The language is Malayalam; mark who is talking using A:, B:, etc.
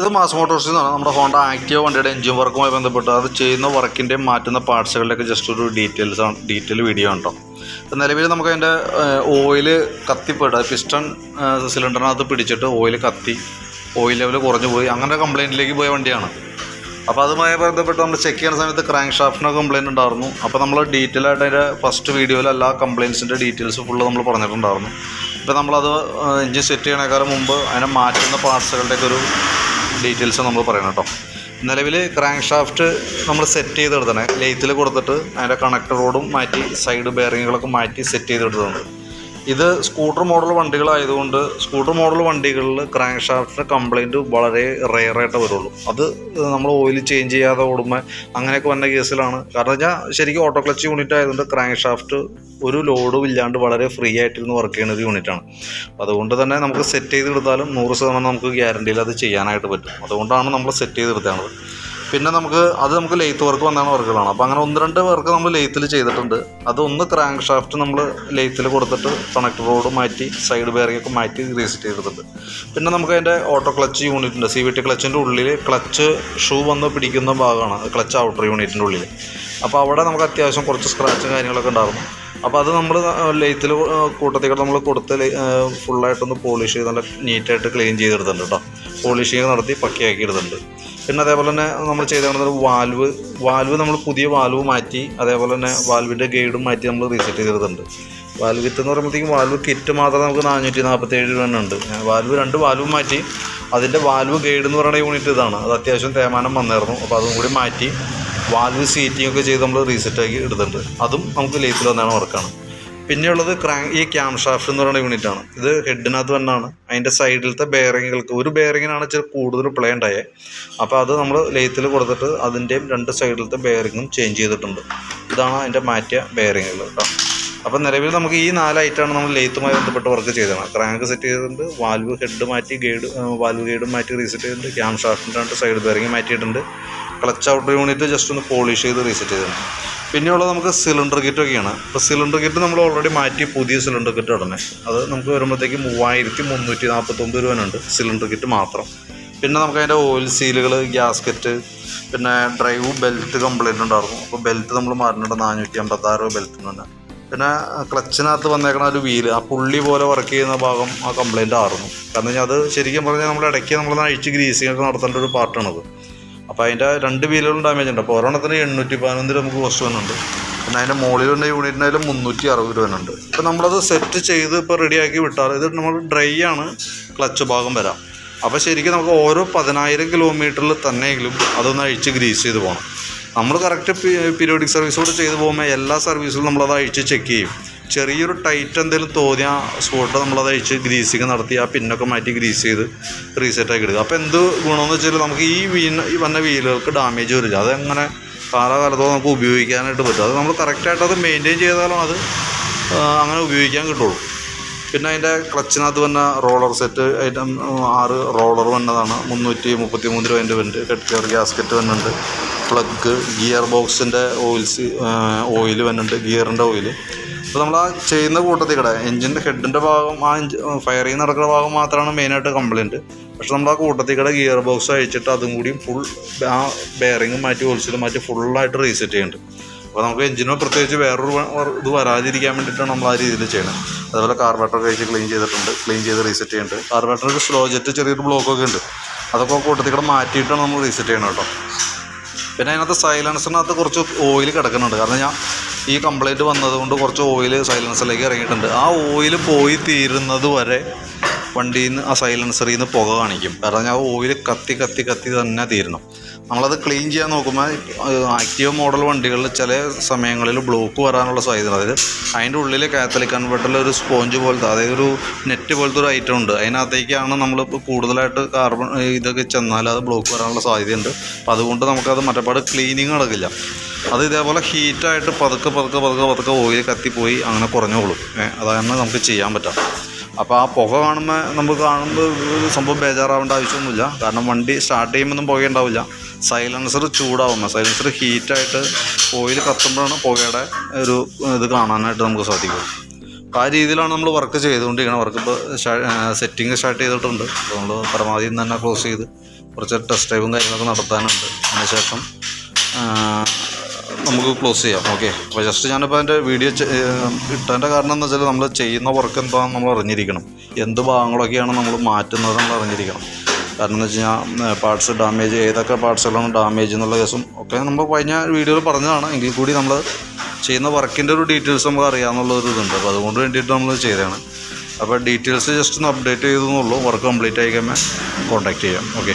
A: ഇത് മാസ് മോട്ടോഴ്സിൽ നിന്നാണ് നമ്മുടെ ഹോണ്ട ആക്റ്റീവ് വണ്ടിയുടെ എഞ്ചിൻ വർക്കുമായി ബന്ധപ്പെട്ട് അത് ചെയ്യുന്ന വർക്കിന്റെയും മാറ്റുന്ന പാർട്സുകളുടെയൊക്കെ ജസ്റ്റ് ഒരു ഡീറ്റെയിൽസ് ആണ്. ഡീറ്റെയിൽ വീഡിയോ ഉണ്ടോ നിലവിൽ നമുക്ക് അതിന്റെ ഓയിൽ കത്തിപ്പെടുക പിസ്റ്റൺ സിലിണ്ടറിനകത്ത് പിടിച്ചിട്ട് ഓയിൽ കത്തി ഓയിൽ ലെവൽ കുറഞ്ഞു പോയി. അങ്ങനെ കംപ്ലയിന്റിലേക്ക് പോയ വണ്ടിയാണ്. അപ്പോൾ അതുമായി ബന്ധപ്പെട്ട് നമ്മൾ ചെക്ക് ചെയ്യുന്ന സമയത്ത് ക്രാങ്ക് ഷാഫ്റ്റിന് കംപ്ലയിന്റ് ഉണ്ടായിരുന്നു. അപ്പോൾ നമ്മൾ ഡീറ്റെയിൽ ആയിട്ട് അതിന്റെ ഫസ്റ്റ് വീഡിയോയിൽ എല്ലാ കംപ്ലയിൻസിന്റെ ഡീറ്റെയിൽസ് ഫുള്ള് നമ്മൾ പറഞ്ഞിട്ടുണ്ടായിരുന്നു. ഇപ്പോൾ നമ്മളത് എഞ്ചിൻ സെറ്റ് ചെയ്യണേക്കാളും മുമ്പ് അതിനെ മാറ്റുന്ന പാർട്സുകളുടെയൊക്കെ ഒരു ഡീറ്റെയിൽസ് നമ്മൾ പറയണം കേട്ടോ. നിലവിൽ ക്രാങ്ക് ഷാഫ്റ്റ് നമ്മൾ സെറ്റ് ചെയ്തെടുത്തണേ ലെയ്ത്തിൽ കൊടുത്തിട്ട് അതിന്റെ കണക്ടറോടും മാറ്റി സൈഡ് ബെയറിങ്ങുകളൊക്കെ മാറ്റി സെറ്റ് ചെയ്തെടുത്തതുണ്ട് ഇത് സ്കൂട്ടർ മോഡൽ വണ്ടികളായതുകൊണ്ട് സ്കൂട്ടർ മോഡൽ വണ്ടികളിൽ ക്രാങ്ക് ഷാഫ്റ്റ് കംപ്ലൈന്റ് വളരെ റെയറായിട്ട് വരുള്ളൂ. അത് നമ്മൾ ഓയിൽ ചേഞ്ച് ചെയ്യാതെ ഓടുമ്പോൾ അങ്ങനെയൊക്കെ വന്ന കേസിലാണ്. കാരണം ഞാൻ ശരിക്കും ഓട്ടോ ക്ലച്ച് യൂണിറ്റ് ആയതുകൊണ്ട് ക്രാങ്ക് ഷാഫ്റ്റ് ഒരു ലോഡും ഇല്ലാണ്ട് വളരെ ഫ്രീ ആയിട്ടിരുന്ന് വർക്ക് ചെയ്യുന്ന ഒരു യൂണിറ്റാണ് അതുകൊണ്ട് തന്നെ നമുക്ക് സെറ്റ് ചെയ്തെടുത്താലും നൂറ് ശതമാനം നമുക്ക് ഗ്യാരണ്ടിയിൽ അത് ചെയ്യാനായിട്ട് പറ്റും. അതുകൊണ്ടാണ് നമ്മൾ സെറ്റ് ചെയ്തെടുത്തത്. പിന്നെ നമുക്ക് അത് നമുക്ക് ലെയ്ത്ത് വർക്ക് വന്നാണ് വർക്കുകളാണ്. അപ്പോൾ അങ്ങനെ ഒന്ന് രണ്ട് വർക്ക് നമ്മൾ ലെയ്ത്തിൽ ചെയ്തിട്ടുണ്ട്. അത് ഒന്ന് ക്രാങ്ക് ഷാഫ്റ്റ് നമ്മൾ ലെയ്ത്തിൽ കൊടുത്തിട്ട് കണക്ട് റോഡ് മാറ്റി സൈഡ് ബെയറിംഗ് ഒക്കെ മാറ്റി റീസെറ്റ് ചെയ്തിട്ടുണ്ട്. പിന്നെ നമുക്ക് അതിന്റെ ഓട്ടോ ക്ലച്ച് യൂണിറ്റ് ഉണ്ട്. സി വി ടി ക്ലച്ചിന്റെ ഉള്ളിൽ ക്ലച്ച് ഷൂ വന്ന് പിടിക്കുന്ന ഭാഗമാണ്. ക്ലച്ച് ഔട്ടർ യൂണിറ്റിന്റെ ഉള്ളിൽ അപ്പോൾ അവിടെ നമുക്ക് അത്യാവശ്യം കുറച്ച് സ്ക്രാച്ചും കാര്യങ്ങളൊക്കെ ഉണ്ടായിരുന്നു. അപ്പോൾ അത് നമ്മൾ ലെയ്ത്തിൽ കൂട്ടത്തിൽ നമ്മൾ കൊടുത്ത് ഫുള്ളായിട്ടൊന്ന് പോളിഷ് ചെയ്ത് നല്ല നീറ്റായിട്ട് ക്ലീൻ ചെയ്തെടുത്തിട്ടുണ്ട് കേട്ടോ പോളിഷിങ് നടത്തി പക്കയാക്കി എടുത്തിട്ടുണ്ട് പിന്നെ അതേപോലെ തന്നെ നമ്മൾ ചെയ്തത് വാൽവ് വാൽവ് നമ്മൾ പുതിയ വാൽവ് മാറ്റി അതേപോലെ തന്നെ വാൽവിന്റെ ഗൈഡും മാറ്റി നമ്മൾ റീസെറ്റ് ചെയ്തിട്ടുണ്ട് വാൽവ് കിറ്റ് എന്ന് പറയുമ്പോഴത്തേക്കും വാൽവ് കിറ്റ് മാത്രം നമുക്ക് നാനൂറ്റി നാൽപ്പത്തേഴ് ഉണ്ട്. വാൽവ് രണ്ട് വാൽവ് മാറ്റി അതിന്റെ വാൽവ് ഗൈഡ് എന്ന് പറയുന്ന യൂണിറ്റ് ഇതാണ്. അത് അത്യാവശ്യം തേമാനം വന്നായിരുന്നു. അപ്പോൾ അതും കൂടി മാറ്റി വാൽവ് സീറ്റിംഗ് ഒക്കെ ചെയ്ത് നമ്മൾ റീസെറ്റ് ആക്കി ഇടുന്നുണ്ട് അതും നമുക്ക് ലേത്തിൽ വന്നാണ് വർക്കാണ് പിന്നെയുള്ളത് ക്രാങ്ക് ഈ ക്യാം ഷാഫ്റ്റ് എന്ന് പറയുന്ന യൂണിറ്റാണ് ഇത് ഹെഡിനകത്ത് തന്നെയാണ് അതിന്റെ സൈഡിലത്തെ ബെയറിങ്ങുകൾക്ക് ഒരു ബെയറിങ്ങിനാണ് ഇച്ചിരി കൂടുതൽ പ്ലേ ഉണ്ടായത് അപ്പോൾ അത് നമ്മൾ ലേത്തിൽ കൊടുത്തിട്ട് അതിന്റെയും രണ്ട് സൈഡിലത്തെ ബെയറിങ്ങും ചേഞ്ച് ചെയ്തിട്ടുണ്ട്. ഇതാണ് അതിന്റെ മാറ്റിയ ബെയറിങ്ങുകൾ കേട്ടോ അപ്പോൾ നിലവിൽ നമുക്ക് ഈ നാല് ഐറ്റമാണ് നമ്മൾ ലെയ്ത്തുമായി ബന്ധപ്പെട്ട് വർക്ക് ചെയ്തത്. ക്രാങ്ക് സെറ്റ് ചെയ്തിട്ടുണ്ട് വാൽവ് ഹെഡ് മാറ്റി ഗൈഡ് വാൽവ് ഗൈഡും മാറ്റി റീസെറ്റ് ചെയ്തിട്ടുണ്ട് ക്യാം ഷാഫ്റ്റിന്റെ രണ്ട് സൈഡ് ബെയറിങ് മാറ്റിയിട്ടുണ്ട്. ക്ലച്ച് ഔട്ടർ യൂണിറ്റ് ജസ്റ്റ് ഒന്ന് പോളിഷ് ചെയ്ത് റീസെറ്റ് ചെയ്തു പിന്നെയുള്ളത് നമുക്ക് സിലിണ്ടർ കിറ്റൊക്കെയാണ് അപ്പോൾ സിലിണ്ടർ കിറ്റ് നമ്മൾ ഓൾറെഡി മാറ്റി പുതിയ സിലിണ്ടർ കിറ്റ് ഉടനെ അത് നമുക്ക് വരുമ്പോഴത്തേക്ക് മൂവായിരത്തി മുന്നൂറ്റി നാൽപ്പത്തൊമ്പത് രൂപനുണ്ട് സിലിണ്ടർ കിറ്റ് മാത്രം. പിന്നെ നമുക്ക് അതിന്റെ ഓയിൽ സീലുകൾ ഗ്യാസ്കറ്റ് പിന്നെ ഡ്രൈവ് ബെൽറ്റ് കംപ്ലീറ്റ് ഉണ്ടായിരുന്നു. അപ്പോൾ ബെൽറ്റ് നമ്മൾ മാറ്റുന്നുണ്ട് നാനൂറ്റി അമ്പത്താറ് രൂപ ബെൽറ്റ് തന്നെ. പിന്നെ ക്ലച്ചിനകത്ത് വന്നേക്കണ ഒരു വീൽ ആ പുള്ളി പോലെ വർക്ക് ചെയ്യുന്ന ഭാഗം ആ കംപ്ലൈന്റ് ആയിരുന്നു. കാരണം അത് ശരിക്കും പറഞ്ഞാൽ നമ്മൾ ഇടയ്ക്ക് നമ്മൾ അഴിച്ച് ഗ്രീസിങ് ഒക്കെ നടത്തേണ്ട ഒരു പാർട്ടാണത് അപ്പോൾ അതിന്റെ രണ്ട് വീലുകളും ഡാമേജ് ഉണ്ട്. അപ്പോൾ ഒരെണ്ണത്തിന് എണ്ണൂറ്റി പതിനൊന്ന് രൂപ നമുക്ക് കോസ്റ്റ് വന്നുണ്ട് പിന്നെ അതിന്റെ മുകളിലുള്ള യൂണിറ്റിനായാലും മുന്നൂറ്റി അറുപത് രൂപ ഉണ്ട് ഇപ്പോൾ നമ്മളത് സെറ്റ് ചെയ്ത് ഇപ്പോൾ റെഡിയാക്കി വിട്ടാൽ ഇത് നമ്മൾ ഡ്രൈ ആണ് ക്ലച്ച് ഭാഗം വരാം. അപ്പോൾ ശരിക്കും നമുക്ക് ഓരോ പതിനായിരം കിലോമീറ്ററിൽ തന്നെയെങ്കിലും അതൊന്ന് അഴിച്ച് ഗ്രീസ് ചെയ്ത് പോകണം നമ്മൾ കറക്റ്റ് പീരിയോഡിക് സർവീസോട് ചെയ്ത് പോകുമ്പോൾ എല്ലാ സർവീസിലും നമ്മളത് അഴിച്ച് ചെക്ക് ചെയ്യും. ചെറിയൊരു ടൈറ്റ് എന്തെങ്കിലും തോന്നിയ സ്പോട്ട് നമ്മളത് അഴിച്ച് ഗ്രീസിങ് നടത്തി ആ പിന്നൊക്കെ മാറ്റി ഗ്രീസ് ചെയ്ത് റീസെറ്റ് ആക്കി എടുക്കുക. അപ്പോൾ എന്ത് ഗുണമെന്ന് വെച്ചാൽ നമുക്ക് ഈ വീണ് ഈ വന്ന വീലുകൾക്ക് ഡാമേജ് വരില്ല. അതെങ്ങനെ കാലകാലത്തോളം നമുക്ക് ഉപയോഗിക്കാനായിട്ട് പറ്റും. അത് നമ്മൾ കറക്റ്റായിട്ട് അത് മെയിന്റെയിൻ ചെയ്താലും അത് അങ്ങനെ ഉപയോഗിക്കാൻ കിട്ടുള്ളൂ. പിന്നെ അതിന്റെ ക്ലച്ചിനകത്ത് വന്ന റോളർ സെറ്റ് ഐറ്റം ആറ് റോളർ വന്നതാണ്. മുന്നൂറ്റി മുപ്പത്തി മൂന്ന് രൂപേന്റെ വരുന്നുണ്ട് ഹെഡ് ഗ്യാസ്കറ്റ് വന്നിട്ടുണ്ട്. പ്ലഗ് ഗിയർ ബോക്സിന്റെ ഓയിൽസ് ഓയിൽ വന്നിട്ടുണ്ട്. ഗിയറിന്റെ ഓയിൽ അപ്പോൾ നമ്മൾ ആ ചെയ്യുന്ന കൂട്ടത്തിൽ കൂടെ എഞ്ചിന്റെ ഹെഡിന്റെ ഭാഗം ആ ഫയറിങ് നടക്കുന്ന ഭാഗം മാത്രമാണ് മെയിനായിട്ട് കംപ്ലയിന്റ് പക്ഷെ നമ്മൾ ആ കൂട്ടത്തിൽ കൂടെ ഗിയർ ബോക്സ് അയച്ചിട്ട് അതും കൂടി ഫുൾ ആ ബെയറിങ് മാറ്റി ഓയിൽസിൽ മാറ്റി ഫുള്ളായിട്ട് റീസെറ്റ് ചെയ്യുന്നുണ്ട് അപ്പോൾ നമുക്ക് എഞ്ചിനോ പ്രത്യേകിച്ച് വേറൊരു ഇത് വരാതിരിക്കാൻ വേണ്ടിയിട്ടാണ് നമ്മൾ ആ രീതിയിൽ ചെയ്യുന്നത് അതുപോലെ കാർബേറ്റർ കഴിച്ച് ക്ലീൻ ചെയ്തിട്ടുണ്ട് ക്ലീൻ ചെയ്ത് റീസെറ്റ് ചെയ്യുന്നുണ്ട് കാർബേറ്ററിന്റെ സ്ലോ ജെറ്റ് ചെറിയൊരു ബ്ലോക്കൊക്കെ ഉണ്ട്. അതൊക്കെ കൂട്ടത്തിൽ കൂടെ മാറ്റിയിട്ടാണ് നമ്മൾ റീസെറ്റ് ചെയ്യണം കേട്ടോ. പിന്നെ അതിനകത്ത് സൈലൻസറിനകത്ത് കുറച്ച് ഓയിൽ കിടക്കുന്നുണ്ട്. കാരണം ഞാൻ ഈ കംപ്ലൈന്റ് വന്നതുകൊണ്ട് കുറച്ച് ഓയിൽ സൈലൻസറിലേക്ക് ഇറങ്ങിയിട്ടുണ്ട്. ആ ഓയിൽ പോയി തീരുന്നത് വരെ വണ്ടിയിൽ നിന്ന് ആ സൈലൻസറിൽ നിന്ന് പുക കാണിക്കും. കാരണം ഞാൻ ഓയിൽ കത്തി കത്തി കത്തി തന്നെ തീരണം നമ്മളത് ക്ലീൻ ചെയ്യാൻ നോക്കുമ്പോൾ ആക്റ്റീവ് മോഡൽ വണ്ടികളിൽ ചില സമയങ്ങളിൽ ബ്ലോക്ക് വരാനുള്ള സാധ്യത അതായത് അതിന്റെ ഉള്ളിൽ കാത്തലിക് കൺവെർട്ടറിൽ ഒരു സ്പോഞ്ച് പോലത്തെ അതായത് ഒരു നെറ്റ് പോലത്തെ ഒരു ഐറ്റം ഉണ്ട്. അതിനകത്തേക്കാണ് നമ്മൾ കൂടുതലായിട്ട് കാർബൺ ഇതൊക്കെ ചെന്നാൽ അത് ബ്ലോക്ക് വരാനുള്ള സാധ്യതയുണ്ട്. അപ്പോൾ അതുകൊണ്ട് നമുക്കത് മറ്റപ്പാട് ക്ലീനിങ് നടക്കില്ല. അത് ഇതേപോലെ ഹീറ്റായിട്ട് പതുക്കെ പതുക്കെ പതുക്കെ പതുക്കെ ഓയിൽ കത്തിപ്പോയി അങ്ങനെ കുറഞ്ഞോളും. അതാണ് നമുക്ക് ചെയ്യാൻ പറ്റുക അപ്പോൾ ആ പുക കാണുമ്പോൾ നമുക്ക് കാണുമ്പോൾ സംഭവം ബേജാറാവേണ്ട ആവശ്യമൊന്നുമില്ല. കാരണം വണ്ടി സ്റ്റാർട്ട് ചെയ്യുമ്പോൾ ഒന്നും ഉണ്ടാവില്ല സൈലൻസർ ചൂടാവുന്ന സൈലൻസർ ഹീറ്റായിട്ട് ഓയിൽ കത്തുമ്പോഴാണ് പുകയുടെ ഒരു ഇത് കാണാനായിട്ട് നമുക്ക് സാധിക്കും അപ്പോൾ ആ രീതിയിലാണ് നമ്മൾ വർക്ക് ചെയ്തുകൊണ്ടിരിക്കുന്നത്. വർക്ക് ഇപ്പോൾ സെറ്റിംഗ് സ്റ്റാർട്ട് ചെയ്തിട്ടുണ്ട്. നമ്മൾ പരമാവധി തന്നെ ക്ലോസ് ചെയ്ത് കുറച്ച് ടെസ്റ്റ് ഡ്രൈവും കാര്യങ്ങളൊക്കെ നടത്താനുണ്ട്. അതിനുശേഷം നമുക്ക് ക്ലോസ് ചെയ്യാം. ഓക്കെ അപ്പോൾ ജസ്റ്റ് ഞാനിപ്പോൾ അതിന്റെ വീഡിയോ ഇട്ടതിന്റെ കാരണം എന്ന് വെച്ചാൽ നമ്മൾ ചെയ്യുന്ന വർക്ക് എന്താണെന്ന് നമ്മൾ അറിഞ്ഞിരിക്കണം. എന്ത് ഭാഗങ്ങളൊക്കെയാണ് നമ്മൾ മാറ്റുന്നത് നമ്മൾ അറിഞ്ഞിരിക്കണം. കാരണം എന്ന് വെച്ച് കഴിഞ്ഞാൽ പാർട്സ് ഡാമേജ് ഏതൊക്കെ പാർട്സുകളാണ് ഡാമേജ് എന്നുള്ള കേസും ഒക്കെ നമ്മൾ കഴിഞ്ഞ വീഡിയോയിൽ പറഞ്ഞതാണ്. എങ്കിൽ കൂടി നമ്മൾ ചെയ്യുന്ന വർക്കിന്റെ ഒരു ഡീറ്റെയിൽസ് നമുക്ക് അറിയാമെന്നുള്ള ഒരു ഇതുണ്ട്. അപ്പോൾ അതുകൊണ്ട് വേണ്ടിയിട്ട് നമ്മൾ ചെയ്തതാണ്. അപ്പോൾ ഡീറ്റെയിൽസ് ജസ്റ്റ് ഒന്ന് അപ്ഡേറ്റ് ചെയ്തെന്നുള്ളൂ വർക്ക് കംപ്ലീറ്റ് ആയി കഴിയുമ്പോൾ കോൺടാക്ട് ചെയ്യാം. ഓക്കെ